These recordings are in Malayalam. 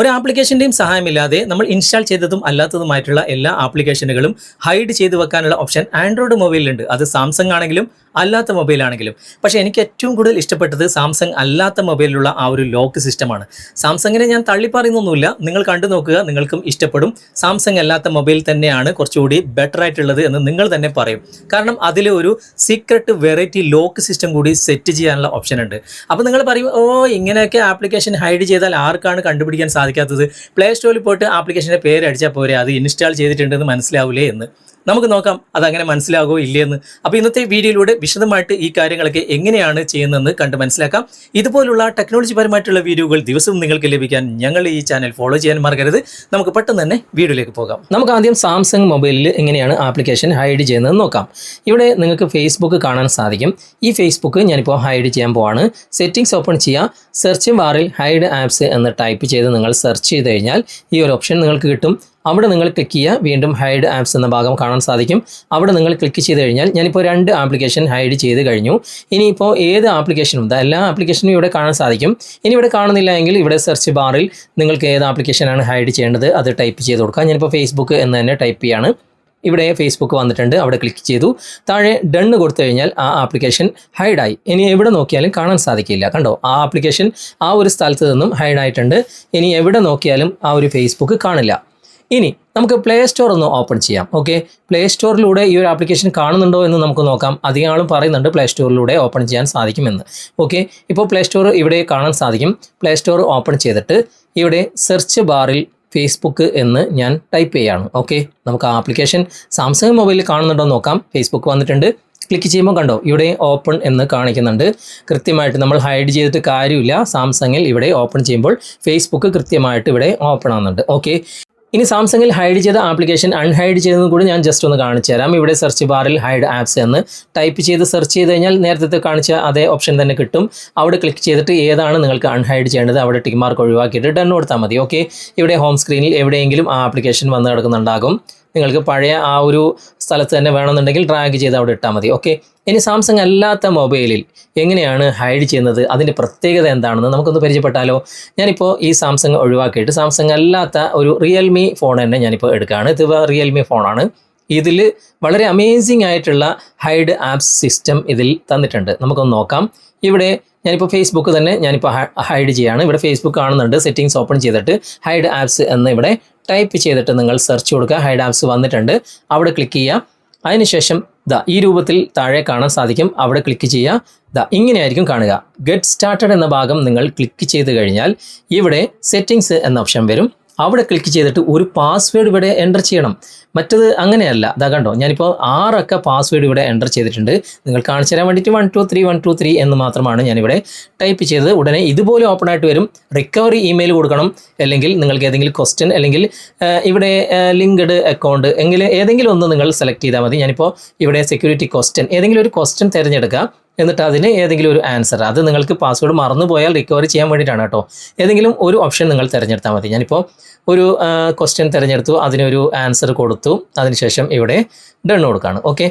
ഒരു ആപ്ലിക്കേഷന്റെയും സഹായമില്ലാതെ നമ്മൾ ഇൻസ്റ്റാൾ ചെയ്തതും അല്ലാത്തതുമായിട്ടുള്ള എല്ലാ ആപ്ലിക്കേഷനുകളും ഹൈഡ് ചെയ്ത് വെക്കാനുള്ള ഓപ്ഷൻ ആൻഡ്രോയിഡ് മൊബൈലിലുണ്ട്. അത് സാംസങ് ആണെങ്കിലും അല്ലാത്ത മൊബൈലാണെങ്കിലും പക്ഷേ എനിക്ക് ഏറ്റവും കൂടുതൽ ഇഷ്ടപ്പെട്ടത് സാംസങ് അല്ലാത്ത മൊബൈലിലുള്ള ആ ഒരു ലോക്ക് സിസ്റ്റമാണ് സാംസങ്ങിനെ ഞാൻ തള്ളിപ്പറയുന്നൊന്നുമില്ല. നിങ്ങൾ കണ്ടു നോക്കുക നിങ്ങൾക്കും ഇഷ്ടപ്പെടും. സാംസങ് അല്ലാത്ത മൊബൈൽ തന്നെയാണ് കുറച്ചുകൂടി ബെറ്റർ ആയിട്ടുള്ളത് എന്ന് നിങ്ങൾ തന്നെ പറയും. കാരണം അതിൽ ഒരു സീക്രട്ട് വെറൈറ്റി ലോക്ക് സിസ്റ്റം കൂടി സെറ്റ് ചെയ്യാനുള്ള ഓപ്ഷൻ ഉണ്ട്. അപ്പോൾ നിങ്ങൾ പറയും ഓ ഇങ്ങനെയൊക്കെ ആപ്ലിക്കേഷൻ ഹൈഡ് ചെയ്താൽ ആർക്കാണ് കണ്ടുപിടിക്കാൻ സാധിക്കാത്തത്? പ്ലേ സ്റ്റോറിൽ പോയിട്ട് ആപ്ലിക്കേഷന്റെ പേര് അടിച്ചാൽ പോരെ? അത് ഇൻസ്റ്റാൾ ചെയ്തിട്ടുണ്ടെന്ന് മനസ്സിലാവില്ലേ എന്ന്. നമുക്ക് നോക്കാം അതങ്ങനെ മനസ്സിലാകുമോ ഇല്ലയെന്ന്. അപ്പോൾ ഇന്നത്തെ വീഡിയോയിലൂടെ വിശദമായിട്ട് ഈ കാര്യങ്ങളൊക്കെ എങ്ങനെയാണ് ചെയ്യുന്നതെന്ന് കണ്ട് മനസ്സിലാക്കാം. ഇതുപോലുള്ള ടെക്നോളജി പരമായിട്ടുള്ള വീഡിയോകൾ ദിവസവും നിങ്ങൾക്ക് ലഭിക്കാൻ ഞങ്ങൾ ഈ ചാനൽ ഫോളോ ചെയ്യാൻ മറക്കരുത്. നമുക്ക് പെട്ടെന്ന് തന്നെ വീഡിയോയിലേക്ക് പോകാം. നമുക്ക് ആദ്യം സാംസങ് മൊബൈലിൽ എങ്ങനെയാണ് ആപ്ലിക്കേഷൻ ഹൈഡ് ചെയ്യുന്നത് നോക്കാം. ഇവിടെ നിങ്ങൾക്ക് ഫേസ്ബുക്ക് കാണാൻ സാധിക്കും. ഈ ഫേസ്ബുക്ക് ഞാനിപ്പോൾ ഹൈഡ് ചെയ്യാൻ പോവാണ്. സെറ്റിംഗ്സ് ഓപ്പൺ ചെയ്യുക സെർച്ച് ബാറിൽ ഹൈഡ് ആപ്സ് എന്ന് ടൈപ്പ് ചെയ്ത് നിങ്ങൾ സെർച്ച് ചെയ്ത് കഴിഞ്ഞാൽ ഈ ഒരു ഓപ്ഷൻ നിങ്ങൾക്ക് കിട്ടും. അവിടെ നിങ്ങൾ ക്ലിക്ക് ചെയ്യുക വീണ്ടും ഹൈഡ് ആപ്സ് എന്ന ഭാഗം കാണാൻ സാധിക്കും. അവിടെ നിങ്ങൾ ക്ലിക്ക് ചെയ്ത് കഴിഞ്ഞാൽ ഞാനിപ്പോൾ രണ്ട് ആപ്ലിക്കേഷൻ ഹൈഡ് ചെയ്ത് കഴിഞ്ഞു. ഇനിയിപ്പോൾ ഏത് ആപ്ലിക്കേഷനും എല്ലാ ആപ്ലിക്കേഷനും ഇവിടെ കാണാൻ സാധിക്കും. ഇനി ഇവിടെ കാണുന്നില്ല എങ്കിൽ ഇവിടെ സെർച്ച് ബാറിൽ നിങ്ങൾക്ക് ഏത് ആപ്ലിക്കേഷനാണ് ഹൈഡ് ചെയ്യേണ്ടത് അത് ടൈപ്പ് ചെയ്ത് കൊടുക്കാം. ഞാനിപ്പോൾ ഫേസ്ബുക്ക് എന്ന് തന്നെ ടൈപ്പ് ചെയ്യാണ്. ഇവിടെ ഫേസ്ബുക്ക് വന്നിട്ടുണ്ട് അവിടെ ക്ലിക്ക് ചെയ്തു. താഴെ ഡണ്ണ് കൊടുത്തു കഴിഞ്ഞാൽ ആ ആപ്ലിക്കേഷൻ ഹൈഡായി ഇനി എവിടെ നോക്കിയാലും കാണാൻ സാധിക്കില്ല. കണ്ടോ? ആ ആപ്ലിക്കേഷൻ ആ ഒരു സ്ഥലത്ത് നിന്നും ഹൈഡായിട്ടുണ്ട് ഇനി എവിടെ നോക്കിയാലും ആ ഒരു ഫേസ്ബുക്ക് കാണില്ല. ഇനി നമുക്ക് പ്ലേ സ്റ്റോർ ഒന്ന് ഓപ്പൺ ചെയ്യാം. ഓക്കെ പ്ലേ സ്റ്റോറിലൂടെ ഈ ഒരു ആപ്ലിക്കേഷൻ കാണുന്നുണ്ടോ എന്ന് നമുക്ക് നോക്കാം. അധികം ആളും പറയുന്നുണ്ട് പ്ലേ സ്റ്റോറിലൂടെ ഓപ്പൺ ചെയ്യാൻ സാധിക്കുമെന്ന്. ഓക്കെ ഇപ്പോൾ പ്ലേ സ്റ്റോർ ഇവിടെ കാണാൻ സാധിക്കും. പ്ലേ സ്റ്റോർ ഓപ്പൺ ചെയ്തിട്ട് ഇവിടെ സെർച്ച് ബാറിൽ ഫേസ്ബുക്ക് എന്ന് ഞാൻ ടൈപ്പ് ചെയ്യാണ്. ഓക്കെ നമുക്ക് ആ ആപ്ലിക്കേഷൻ സാംസങ് മൊബൈലിൽ കാണുന്നുണ്ടോ നോക്കാം. ഫേസ്ബുക്ക് വന്നിട്ടുണ്ട്. ക്ലിക്ക് ചെയ്യുമ്പോൾ കണ്ടോ ഇവിടെ ഓപ്പൺ എന്ന് കാണിക്കുന്നുണ്ട്. കൃത്യമായിട്ട് നമ്മൾ ഹൈഡ് ചെയ്തിട്ട് കാര്യമില്ല. സാംസങ്ങിൽ ഇവിടെ ഓപ്പൺ ചെയ്യുമ്പോൾ ഫേസ്ബുക്ക് കൃത്യമായിട്ട് ഇവിടെ ഓപ്പൺ ആകുന്നുണ്ട് ഓക്കെ ഇനി സാംസങ്ങിൽ ഹൈഡ് ചെയ്ത ആപ്ലിക്കേഷൻ അൺഹൈഡ് ചെയ്തതും കൂടി ഞാൻ ജസ്റ്റ് ഒന്ന് കാണിച്ചു തരാം. ഇവിടെ സെർച്ച് ബാറിൽ ഹൈഡ് ആപ്സ് എന്ന് ടൈപ്പ് ചെയ്ത് സെർച്ച് ചെയ്ത് കഴിഞ്ഞാൽ നേരത്തെ കാണിച്ച അതേ ഓപ്ഷൻ തന്നെ കിട്ടും. അവിടെ ക്ലിക്ക് ചെയ്തിട്ട് ഏതാണ് നിങ്ങൾക്ക് അൺഹൈഡ് ചെയ്യേണ്ടത് അവിടെ ടിക്ക് മാർക്ക് ഒഴിവാക്കിയിട്ട് ഡൺ കൊടുത്താൽ മതി. ഓക്കെ ഇവിടെ ഹോം സ്ക്രീനിൽ എവിടെയെങ്കിലും ആ ആപ്ലിക്കേഷൻ വന്ന് കിടക്കുന്നുണ്ടാകും. നിങ്ങൾക്ക് പഴയ ആ ഒരു സ്ഥലത്ത് തന്നെ വേണമെന്നുണ്ടെങ്കിൽ ഡ്രാഗ് ചെയ്ത് അവിടെ ഇട്ടാൽ മതി. ഓക്കെ ഇനി സാംസങ് അല്ലാത്ത മൊബൈലിൽ എങ്ങനെയാണ് ഹൈഡ് ചെയ്യുന്നത്? അതിന്റെ പ്രത്യേകത എന്താണെന്ന് നമുക്കൊന്ന് പരിചയപ്പെട്ടാലോ? ഞാനിപ്പോൾ ഈ സാംസങ് ഒഴിവാക്കിയിട്ട് സാംസങ് അല്ലാത്ത ഒരു റിയൽമി ഫോൺ തന്നെ ഞാനിപ്പോൾ എടുക്കുകയാണ്. ഇത് റിയൽമി ഫോണാണ് ഇതിൽ വളരെ അമേസിംഗ് ആയിട്ടുള്ള ഹൈഡ് ആപ്സ് സിസ്റ്റം ഇതിൽ തന്നിട്ടുണ്ട്. നമുക്കൊന്ന് നോക്കാം. ഇവിടെ ഞാനിപ്പോൾ ഫേസ്ബുക്ക് തന്നെ ഞാനിപ്പോൾ ഹൈഡ് ചെയ്യാണ്. ഇവിടെ ഫേസ്ബുക്ക് കാണുന്നുണ്ട്. സെറ്റിങ്സ് ഓപ്പൺ ചെയ്തിട്ട് ഹൈഡ് ആപ്സ് എന്ന് ഇവിടെ ടൈപ്പ് ചെയ്തിട്ട് നിങ്ങൾ സെർച്ച് കൊടുക്കുക. ഹൈഡ് ആപ്സ് വന്നിട്ടുണ്ട്. അവിടെ ക്ലിക്ക് ചെയ്യുക. അതിനുശേഷം ദാ ഈ രൂപത്തിൽ താഴെ കാണാൻ സാധിക്കും. അവിടെ ക്ലിക്ക് ചെയ്യുക. ദാ ഇങ്ങനെയായിരിക്കും കാണുക. ഗെറ്റ് സ്റ്റാർട്ടഡ് എന്ന ഭാഗം നിങ്ങൾ ക്ലിക്ക് ചെയ്ത് കഴിഞ്ഞാൽ ഇവിടെ സെറ്റിങ്സ് എന്ന ഓപ്ഷൻ വരും. അവിടെ ക്ലിക്ക് ചെയ്തിട്ട് ഒരു പാസ്വേഡ് ഇവിടെ എന്റർ ചെയ്യണം. മറ്റത് അങ്ങനെയല്ല. അതാ കണ്ടോ ഞാനിപ്പോൾ ആറക്ക പാസ്വേഡ് ഇവിടെ എന്റർ ചെയ്തിട്ടുണ്ട്. നിങ്ങൾ കാണിച്ചു തരാൻ വേണ്ടിയിട്ട് one two three one two three എന്ന് മാത്രമാണ് ഞാനിവിടെ ടൈപ്പ് ചെയ്തത്. ഉടനെ ഇതുപോലെ ഓപ്പൺ ആയിട്ട് വരും. റിക്കവറി ഇമെയിൽ കൊടുക്കണം. അല്ലെങ്കിൽ നിങ്ങൾക്ക് ഏതെങ്കിലും ക്വസ്റ്റ്യൻ അല്ലെങ്കിൽ ഇവിടെ ലിങ്ക്ഡ് അക്കൗണ്ട് എങ്കിൽ ഏതെങ്കിലും ഒന്ന് നിങ്ങൾ സെലക്ട് ചെയ്താൽ മതി. ഞാനിപ്പോൾ ഇവിടെ സെക്യൂരിറ്റി ക്വസ്റ്റ്യൻ ഏതെങ്കിലും ഒരു ക്വസ്റ്റ്യൻ തിരഞ്ഞെടുക്കുക. എന്നിട്ട് അതിന് ഏതെങ്കിലും ഒരു ആൻസർ അത് നിങ്ങൾക്ക് പാസ്വേഡ് മറന്നു പോയാൽ റിക്കവറി ചെയ്യാൻ വേണ്ടിയിട്ടാണ് കേട്ടോ. ഏതെങ്കിലും ഒരു ഓപ്ഷൻ നിങ്ങൾ തിരഞ്ഞെടുത്താൽ മതി. ഞാനിപ്പോൾ ഒരു ക്വസ്റ്റ്യൻ തിരഞ്ഞെടുത്തു അതിനൊരു ആൻസർ കൊടുത്തു അതിനുശേഷം ഇവിടെ ഡൺ കൊടുക്കുകയാണ്. ഓക്കെ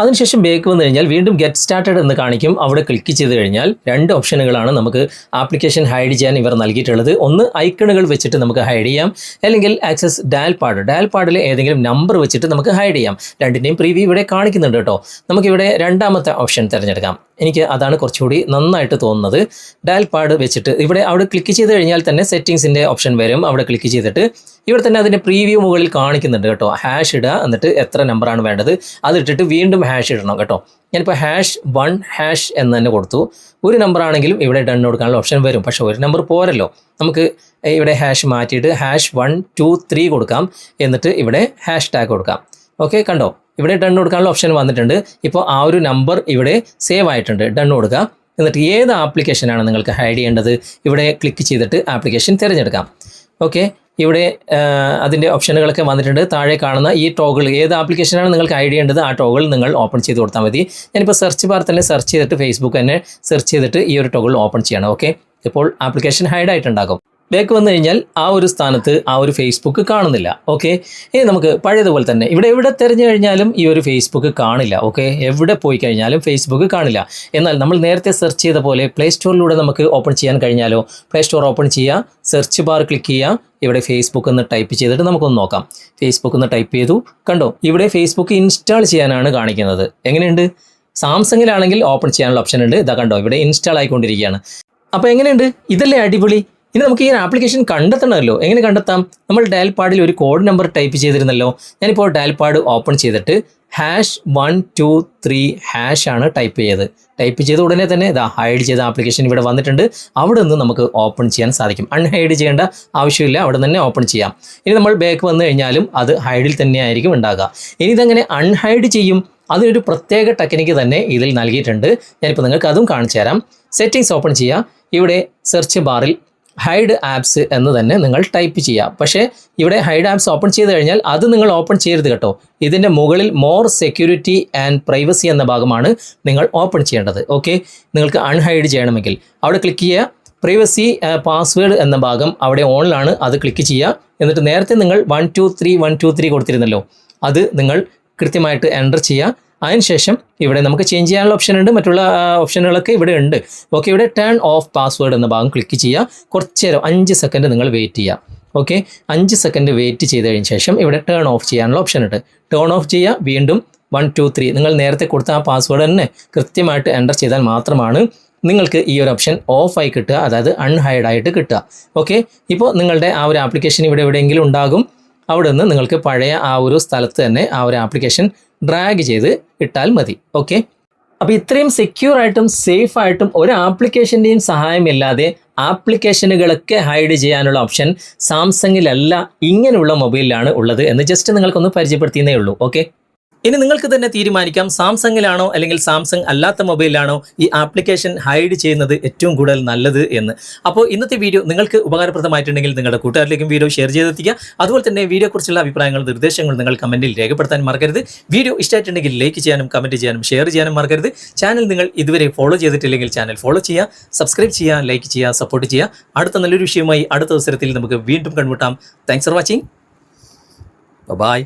അതിനുശേഷം ബേക്ക് വന്നു കഴിഞ്ഞാൽ വീണ്ടും ഗെറ്റ് സ്റ്റാർട്ടഡ് എന്ന് കാണിക്കും. അവിടെ ക്ലിക്ക് ചെയ്ത് കഴിഞ്ഞാൽ രണ്ട് ഓപ്ഷനുകളാണ് നമുക്ക് ആപ്ലിക്കേഷൻ ഹൈഡ് ചെയ്യാൻ ഇവർ നൽകിയിട്ടുള്ളത്. ഒന്ന് ഐക്കണുകൾ വെച്ചിട്ട് നമുക്ക് ഹൈഡ് ചെയ്യാം. അല്ലെങ്കിൽ ആക്സസ് ഡയൽ പാഡ് ഡയൽ പാഡിൽ ഏതെങ്കിലും നമ്പർ വെച്ചിട്ട് നമുക്ക് ഹൈഡ് ചെയ്യാം. രണ്ടിന്റെയും പ്രീവ്യൂ ഇവിടെ കാണിക്കുന്നുണ്ട് കേട്ടോ. നമുക്കിവിടെ രണ്ടാമത്തെ ഓപ്ഷൻ തിരഞ്ഞെടുക്കാം. എനിക്ക് അതാണ് കുറച്ചുകൂടി നന്നായിട്ട് തോന്നുന്നത്. ഡയൽ പാഡ് വെച്ചിട്ട് ഇവിടെ അവിടെ ക്ലിക്ക് ചെയ്ത് കഴിഞ്ഞാൽ തന്നെ സെറ്റിങ്സിന്റെ ഓപ്ഷൻ വരും. അവിടെ ക്ലിക്ക് ചെയ്തിട്ട് ഇവിടെ തന്നെ അതിന്റെ പ്രീവ്യൂ മുകളിൽ കാണിക്കുന്നുണ്ട് കേട്ടോ. ഹാഷ് ഇടുക എന്നിട്ട് എത്ര നമ്പറാണ് വേണ്ടത്? അതിട്ടിട്ട് വീണ്ടും ഹാഷ് ഇടണം കേട്ടോ. ഞാനിപ്പോൾ ഹാഷ് വൺ ഹാഷ് എന്ന് തന്നെ കൊടുത്തു. ഒരു നമ്പർ ആണെങ്കിലും ഇവിടെ ഡൺ കൊടുക്കാനുള്ള ഓപ്ഷൻ വരും. പക്ഷേ ഒരു നമ്പർ പോരല്ലോ. നമുക്ക് ഇവിടെ ഹാഷ് മാറ്റിയിട്ട് ഹാഷ് വൺ ടു ത്രീ കൊടുക്കാം. എന്നിട്ട് ഇവിടെ ഹാഷ് ടാഗ് കൊടുക്കാം. ഓക്കെ കണ്ടോ? ഇവിടെ ഡൺ കൊടുക്കാനുള്ള ഓപ്ഷൻ വന്നിട്ടുണ്ട്. ഇപ്പോൾ ആ ഒരു നമ്പർ ഇവിടെ സേവ് ആയിട്ടുണ്ട്. ഡൺ കൊടുക്കുക എന്നിട്ട് ഏത് ആപ്ലിക്കേഷനാണ് നിങ്ങൾക്ക് ഹൈഡ് ചെയ്യേണ്ടത്? ഇവിടെ ക്ലിക്ക് ചെയ്തിട്ട് ആപ്ലിക്കേഷൻ തിരഞ്ഞെടുക്കാം. ഓക്കെ ഇവിടെ അതിന്റെ ഓപ്ഷനുകളൊക്കെ വന്നിട്ടുണ്ട്. താഴെ കാണുന്ന ഈ ടോഗിൾ ഏത് ആപ്ലിക്കേഷനാണ് നിങ്ങൾക്ക് ഐഡിയ ചെയ്യേണ്ടത് ആ ടോഗിൾ നിങ്ങൾ ഓപ്പൺ ചെയ്ത് കൊടുത്താൽ മതി. ഞാനിപ്പോൾ സെർച്ച് ബാർ തന്നെ സെർച്ച് ചെയ്തിട്ട് ഫേസ്ബുക്ക് തന്നെ സെർച്ച് ചെയ്തിട്ട് ഈ ഒരു ടോഗിൾ ഓപ്പൺ ചെയ്യണം. ഓക്കെ ഇപ്പോൾ ആപ്ലിക്കേഷൻ ഹൈഡ് ആയിട്ടുണ്ടാകും. ബാക്ക് വന്നു കഴിഞ്ഞാൽ ആ ഒരു സ്ഥാനത്ത് ആ ഒരു ഫേസ്ബുക്ക് കാണുന്നില്ല ഓക്കെ ഇനി നമുക്ക് പഴയതുപോലെ തന്നെ ഇവിടെ എവിടെ തിരഞ്ഞു കഴിഞ്ഞാലും ഈ ഒരു ഫേസ്ബുക്ക് കാണില്ല ഓക്കെ എവിടെ പോയി കഴിഞ്ഞാലും ഫേസ്ബുക്ക് കാണില്ല. എന്നാൽ നമ്മൾ നേരത്തെ സെർച്ച് ചെയ്ത പോലെ പ്ലേ സ്റ്റോറിലൂടെ നമുക്ക് ഓപ്പൺ ചെയ്യാൻ കഴിഞ്ഞാലോ? പ്ലേ സ്റ്റോർ ഓപ്പൺ ചെയ്യുക സെർച്ച് ബാർ ക്ലിക്ക് ചെയ്യുക ഇവിടെ ഫേസ്ബുക്ക് എന്ന് ടൈപ്പ് ചെയ്തിട്ട് നമുക്കൊന്ന് നോക്കാം. ഫേസ്ബുക്ക് എന്ന് ടൈപ്പ് ചെയ്തു കണ്ടോ? ഇവിടെ ഫേസ്ബുക്ക് ഇൻസ്റ്റാൾ ചെയ്യാനാണ് കാണിക്കുന്നത്. എങ്ങനെയുണ്ട്? സാംസങ്ങിലാണെങ്കിൽ ഓപ്പൺ ചെയ്യാനുള്ള ഓപ്ഷൻ ഉണ്ട്. ഇതാ കണ്ടോ ഇവിടെ ഇൻസ്റ്റാൾ ആയിക്കൊണ്ടിരിക്കുകയാണ്. അപ്പോൾ എങ്ങനെയുണ്ട്? ഇതല്ലേ അടിപൊളി. ഇനി നമുക്ക് ഈ ആപ്ലിക്കേഷൻ കണ്ടെത്തണമല്ലോ. എങ്ങനെ കണ്ടെത്താം? നമ്മൾ ഡയൽ പാഡിൽ ഒരു കോഡ് നമ്പർ ടൈപ്പ് ചെയ്തിരുന്നല്ലോ. ഞാനിപ്പോൾ ഡയൽ പാഡ് ഓപ്പൺ ചെയ്തിട്ട് hash one two three hash ആണ് ടൈപ്പ് ചെയ്തത്. ടൈപ്പ് ചെയ്ത ഉടനെ തന്നെ ഇതാ ഹൈഡ് ചെയ്ത ആപ്ലിക്കേഷൻ ഇവിടെ വന്നിട്ടുണ്ട്. അവിടെ നിന്ന് നമുക്ക് ഓപ്പൺ ചെയ്യാൻ സാധിക്കും. അൺഹൈഡ് ചെയ്യേണ്ട ആവശ്യമില്ല. അവിടെ തന്നെ ഓപ്പൺ ചെയ്യാം. ഇനി നമ്മൾ ബാക്ക് വന്നു കഴിഞ്ഞാലും അത് ഹൈഡിൽ തന്നെ ആയിരിക്കും ഉണ്ടാകുക ഇനി ഇതങ്ങനെ അൺഹൈഡ് ചെയ്യും? അതിനൊരു പ്രത്യേക ടെക്നിക്ക് തന്നെ ഇതിൽ നൽകിയിട്ടുണ്ട്. ഞാനിപ്പോൾ നിങ്ങൾക്ക് അതും കാണിച്ചു തരാം. സെറ്റിങ്സ് ഓപ്പൺ ചെയ്യുക. ഇവിടെ സെർച്ച് ബാറിൽ ഹൈഡ് ആപ്സ് എന്ന് തന്നെ നിങ്ങൾ ടൈപ്പ് ചെയ്യുക പക്ഷേ ഇവിടെ ഹൈഡ് ആപ്സ് ഓപ്പൺ ചെയ്ത് കഴിഞ്ഞാൽ അത് നിങ്ങൾ ഓപ്പൺ ചെയ്യരുത് കേട്ടോ. ഇതിന്റെ മുകളിൽ മോർ സെക്യൂരിറ്റി ആൻഡ് പ്രൈവസി എന്ന ഭാഗമാണ് നിങ്ങൾ ഓപ്പൺ ചെയ്യേണ്ടത്. ഓക്കെ നിങ്ങൾക്ക് അൺഹൈഡ് ചെയ്യണമെങ്കിൽ. അവിടെ ക്ലിക്ക് ചെയ്യുക. പ്രൈവസി പാസ്വേഡ് എന്ന ഭാഗം അവിടെ ഓണിലാണ് അത് ക്ലിക്ക് ചെയ്യുക. എന്നിട്ട് നേരത്തെ നിങ്ങൾ one two three one two three കൊടുത്തിരുന്നല്ലോ. അത് നിങ്ങൾ കൃത്യമായിട്ട് എന്റർ ചെയ്യുക. അതിനുശേഷം ഇവിടെ നമുക്ക് ചേഞ്ച് ചെയ്യാനുള്ള ഓപ്ഷൻ ഉണ്ട്. മറ്റുള്ള ഓപ്ഷനുകളൊക്കെ ഇവിടെ ഉണ്ട്. ഓക്കെ ഇവിടെ ടേൺ ഓഫ് പാസ്വേഡ് എന്ന ഭാഗം ക്ലിക്ക് ചെയ്യുക. കുറച്ച് നേരം അഞ്ച് സെക്കൻഡ് നിങ്ങൾ വെയിറ്റ് ചെയ്യുക. ഓക്കെ അഞ്ച് സെക്കൻഡ് വെയിറ്റ് ചെയ്ത് കഴിഞ്ഞ ശേഷം ഇവിടെ ടേൺ ഓഫ് ചെയ്യാനുള്ള ഓപ്ഷൻ ഉണ്ട്. ടേൺ ഓഫ് ചെയ്യുക. വീണ്ടും വൺ ടു ത്രീ നിങ്ങൾ നേരത്തെ കൊടുത്ത ആ പാസ്വേഡ് തന്നെ കൃത്യമായിട്ട് എന്റർ ചെയ്താൽ മാത്രമാണ് നിങ്ങൾക്ക് ഈ ഒരു ഓപ്ഷൻ ഓഫായി കിട്ടുക. അതായത് അൺഹൈഡ് ആയിട്ട് കിട്ടുക. ഓക്കെ ഇപ്പോൾ നിങ്ങളുടെ ആ ഒരു ആപ്ലിക്കേഷൻ ഇവിടെ എവിടെയെങ്കിലും ഉണ്ടാകും. അവിടെ നിന്ന് നിങ്ങൾക്ക് പഴയ ആ ഒരു സ്ഥലത്ത് തന്നെ ആ ഒരു ആപ്ലിക്കേഷൻ ഡ്രാഗ് ചെയ്ത് ഇട്ടാൽ മതി. ഓക്കെ അപ്പോൾ ഇത്രയും സെക്യൂർ ആയിട്ടും സേഫ് ആയിട്ടും ഒരു ആപ്ലിക്കേഷന്റെയും സഹായമില്ലാതെ ആപ്ലിക്കേഷനുകളൊക്കെ ഹൈഡ് ചെയ്യാനുള്ള ഓപ്ഷൻ സാംസങ്ങിലല്ല ഇങ്ങനെയുള്ള മൊബൈലിലാണ് ഉള്ളത് എന്ന് ജസ്റ്റ് നിങ്ങൾക്കൊന്ന് പരിചയപ്പെടുത്തിയെന്നേ ഉള്ളൂ. ഓക്കെ ഇനി നിങ്ങൾക്ക് തന്നെ തീരുമാനിക്കാം. സാംസങ്ങിലാണോ അല്ലെങ്കിൽ സാംസങ് അല്ലാത്ത മൊബൈലിലാണോ ഈ ആപ്ലിക്കേഷൻ ഹൈഡ് ചെയ്യുന്നത് ഏറ്റവും കൂടുതൽ നല്ലത് എന്ന്. അപ്പോൾ ഇന്നത്തെ വീഡിയോ നിങ്ങൾക്ക് ഉപകാരപ്രദമായിട്ടുണ്ടെങ്കിൽ നിങ്ങളുടെ കൂട്ടുകാരിലേക്കും വീഡിയോ ഷെയർ ചെയ്തെത്തിക്കുക. അതുപോലെ തന്നെ വീഡിയോയെക്കുറിച്ചുള്ള അഭിപ്രായങ്ങൾ നിർദ്ദേശങ്ങൾ നിങ്ങൾ കമന്റിൽ രേഖപ്പെടുത്താൻ മറക്കരുത്. വീഡിയോ ഇഷ്ടമായിട്ടുണ്ടെങ്കിൽ ലൈക്ക് ചെയ്യാനും കമന്റ് ചെയ്യാനും ഷെയർ ചെയ്യാനും മറക്കരുത്. ചാനൽ നിങ്ങൾ ഇതുവരെ ഫോളോ ചെയ്തിട്ടില്ലെങ്കിൽ ചാനൽ ഫോളോ ചെയ്യുക സബ്സ്ക്രൈബ് ചെയ്യുക ലൈക്ക് ചെയ്യുക സപ്പോർട്ട് ചെയ്യുക. അടുത്ത നല്ലൊരു വിഷയമായി അടുത്ത അവസരത്തിൽ നമുക്ക് വീണ്ടും കണ്ടുമുട്ടാം. Thanks for watching. ബൈ.